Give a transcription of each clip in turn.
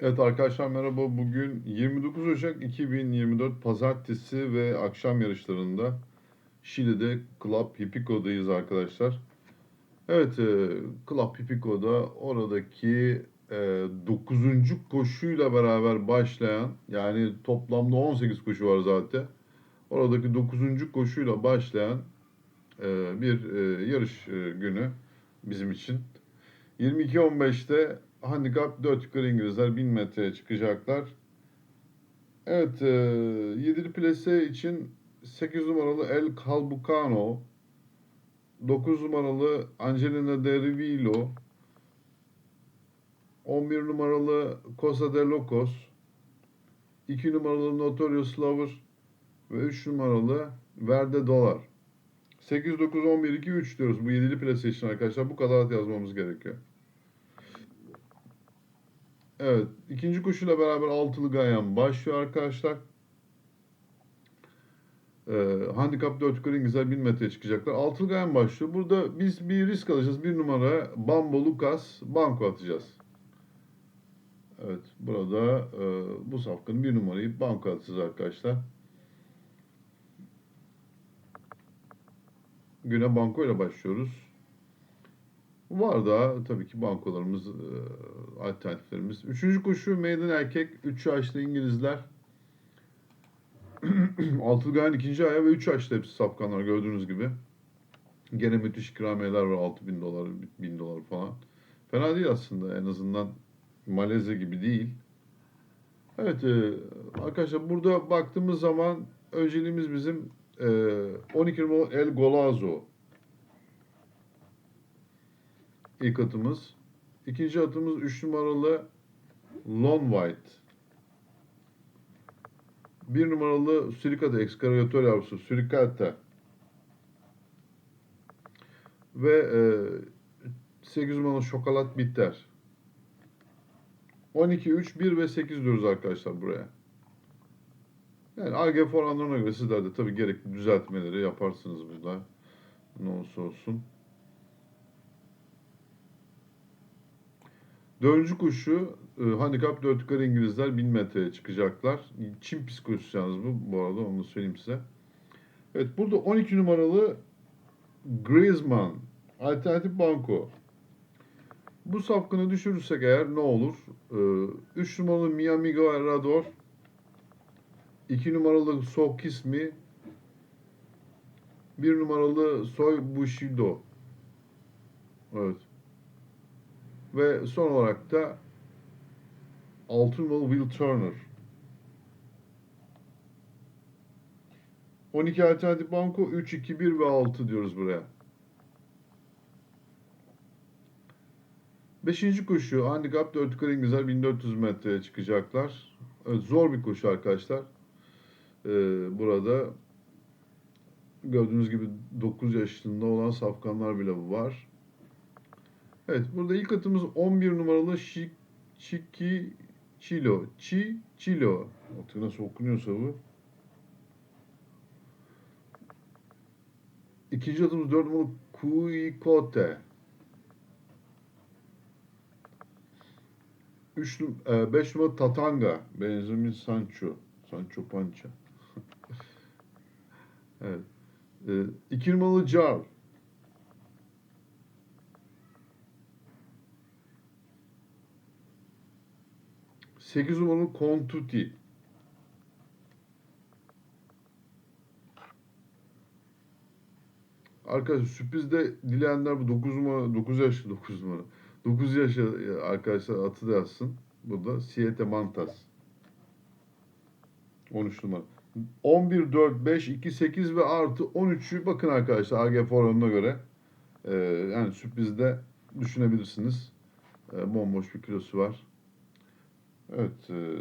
Evet arkadaşlar merhaba. Bugün 29 Ocak 2024 Pazartesi ve akşam yarışlarında Şili'de Club Hippico'dayız arkadaşlar. Evet, e, Club Hippico'da oradaki e, 9. koşuyla beraber başlayan yani toplamda 18 koşu var zaten. Oradaki 9. koşuyla başlayan e, bir e, yarış e, günü bizim için. 22-15'te handikap 4 yukarı İngilizler 1000 metreye çıkacaklar. Evet, e, yedili plase için 8 numaralı El Calbucano, 9 numaralı Angelina De Rivilo, 11 numaralı Cosa de Locos, 2 numaralı Notorious Lover ve 3 numaralı Verde Dolar. 8, 9, 11, 2, 3 diyoruz bu yedili plase için arkadaşlar. Bu kadar yazmamız gerekiyor. Evet, ikinci koşuyla beraber altılı gayan başlıyor arkadaşlar. Ee, handikap 4 yukarı İngilizler 1000 metreye çıkacaklar. Altılı gayan başlıyor. Burada biz bir risk alacağız. Bir numara Bambo Lucas banko atacağız. Evet, burada e, bu safkanın bir numarayı banko atacağız arkadaşlar. Güne banko ile başlıyoruz. Var da tabii ki bankolarımız, e, alternatiflerimiz. Üçüncü koşu meydan erkek. 3 yaşlı İngilizler. Altılı gayen ikinci aya ve 3 yaşlı hepsi safkanlar gördüğünüz gibi. Gene müthiş ikramiyeler var. 6000 dolar, 1000 dolar falan. Fena değil aslında. En azından Malezya gibi değil. Evet e, arkadaşlar burada baktığımız zaman önceliğimiz bizim e, 12 numaralı El Golazo. İlk atımız. İkinci atımız 3 numaralı Lone White. Bir numaralı Suricata Excavator yavrusu Suricata. Ve e, 8 numaralı Şokolat Bitter. 12, 3, 1 ve 8 diyoruz arkadaşlar buraya. Yani AGF oranlarına göre sizler de tabii gerekli düzeltmeleri yaparsınız burada. Ne olursa olsun. Dördüncü koşu e, handikap 4 yukarı İngilizler 1000 metreye çıkacaklar. Çin psikolojisi yalnız bu bu arada onu söyleyeyim size. Evet burada 12 numaralı Griezmann alternatif banko. Bu safkanı düşürürsek eğer ne olur? 3 numaralı Miami Rador 2 numaralı Sokismi 1 numaralı Soy Bushido. Evet. Ve son olarak da 6 numaralı Will Turner. 12 alternatif banko 3, 2, 1 ve 6 diyoruz buraya. Beşinci koşu handikap 4 yukarı İngilizler 1400 metreye çıkacaklar. Evet, zor bir koşu arkadaşlar. Ee, burada gördüğünüz gibi 9 yaşında olan safkanlar bile var. Evet burada ilk atımız 11 numaralı Şi, Çiki Çilo. Çi Çilo. Artık nasıl okunuyorsa bu. İkinci atımız 4 numaralı Kuikote. 3 5 numaralı Tatanga. Benjamin Sancho. Sancho Pança. evet. 2 numaralı Jar. Sekiz numaralı Kontuti. Arkadaşlar sürprizde dileyenler bu 9 numara 9 yaşlı 9 numara. 9 yaşlı arkadaşlar atı da yazsın. Bu da Siete Mantas. 13 numara. 11, 4, 5, 2, 8 ve artı 13'ü bakın arkadaşlar AGF oranına göre. Ee, yani sürprizde düşünebilirsiniz. Ee, bomboş bir kilosu var. Evet. E,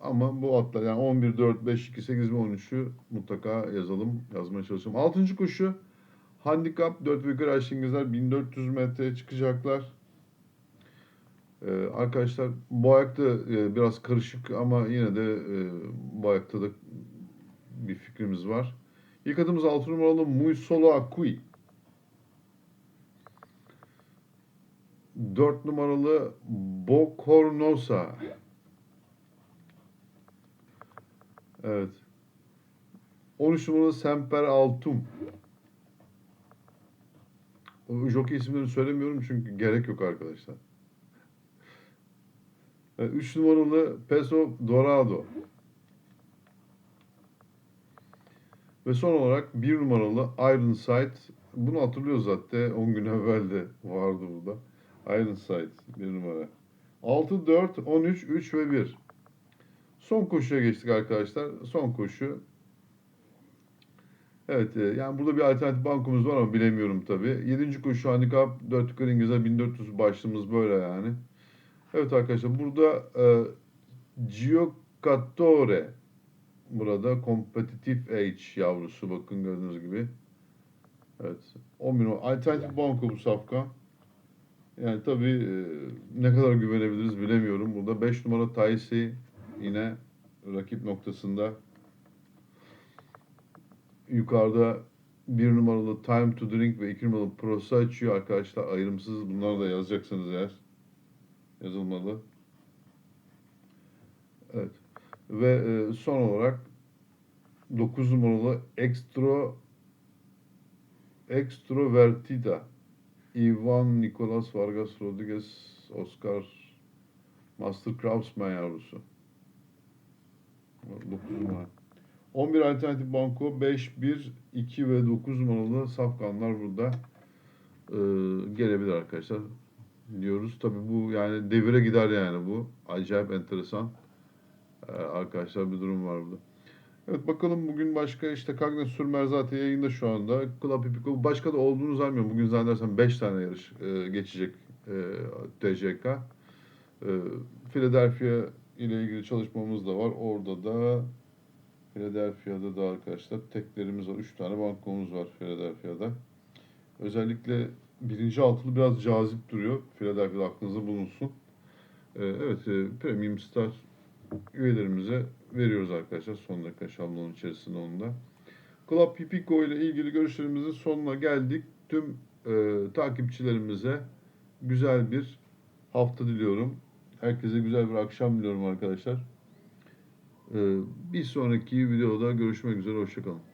ama bu atlar yani 11, 4, 5, 2, 8 ve 13'ü mutlaka yazalım. Yazmaya çalışalım. 6. koşu handikap 4 ve yukarı aşağı İngilizler 1400 metreye çıkacaklar. Ee, arkadaşlar bu ayakta e, biraz karışık ama yine de e, bu ayakta da bir fikrimiz var. İlk adımız 6 numaralı Muy Solo Akui. 4 numaralı Bokornosa. Evet. 13 numaralı Semper Altum. O jockey isimlerini söylemiyorum çünkü gerek yok arkadaşlar. 3 numaralı Peso Dorado. Ve son olarak 1 numaralı Ironside. Bunu hatırlıyoruz zaten. 10 gün evvel de vardı burada. Ironside 1 numara. 6, 4, 13, 3 ve 1. Son koşuya geçtik arkadaşlar. Son koşu. Evet e, yani burada bir alternatif bankomuz var ama bilemiyorum tabi. 7. koşu handikap 4 yukarı İngilizce 1400 başlığımız böyle yani. Evet arkadaşlar burada e, Giocatore burada kompetitif age yavrusu bakın gördüğünüz gibi. Evet. 11 numara. Alternatif banko bu safka. Yani tabii e, ne kadar güvenebiliriz bilemiyorum. Burada 5 numara Taisi yine rakip noktasında. Yukarıda 1 numaralı Time to Drink ve 2 numaralı Prosaccio arkadaşlar ayrımsız. Bunları da yazacaksınız eğer. Yazılmalı. Evet. Ve e, son olarak 9 numaralı Extro Extrovertida Ivan Nicolas Vargas Rodriguez Oscar Master Craftsman yavrusu. 9 numara. 11 alternatif banko 5, 1, 2 ve 9 numaralı safkanlar burada e, gelebilir arkadaşlar diyoruz. Tabi bu yani devire gider yani bu. Acayip enteresan e, arkadaşlar bir durum var burada. Evet bakalım bugün başka işte Kagnes Sürmer zaten yayında şu anda. Club Hippico başka da olduğunu zannediyorum. Bugün zannedersem 5 tane yarış e, geçecek e, TCK. E, Philadelphia ile ilgili çalışmamız da var. Orada da Philadelphia'da da arkadaşlar teklerimiz var. 3 tane bankomuz var Philadelphia'da. Özellikle birinci altılı biraz cazip duruyor. Philadelphia'da aklınızda bulunsun. Ee, evet, e, Premium Star üyelerimize veriyoruz arkadaşlar. Son dakika şablonun içerisinde onu da. Club Hippico ile ilgili görüşlerimizin sonuna geldik. Tüm e, takipçilerimize güzel bir hafta diliyorum. Herkese güzel bir akşam diliyorum arkadaşlar. Ee, bir sonraki videoda görüşmek üzere. Hoşçakalın.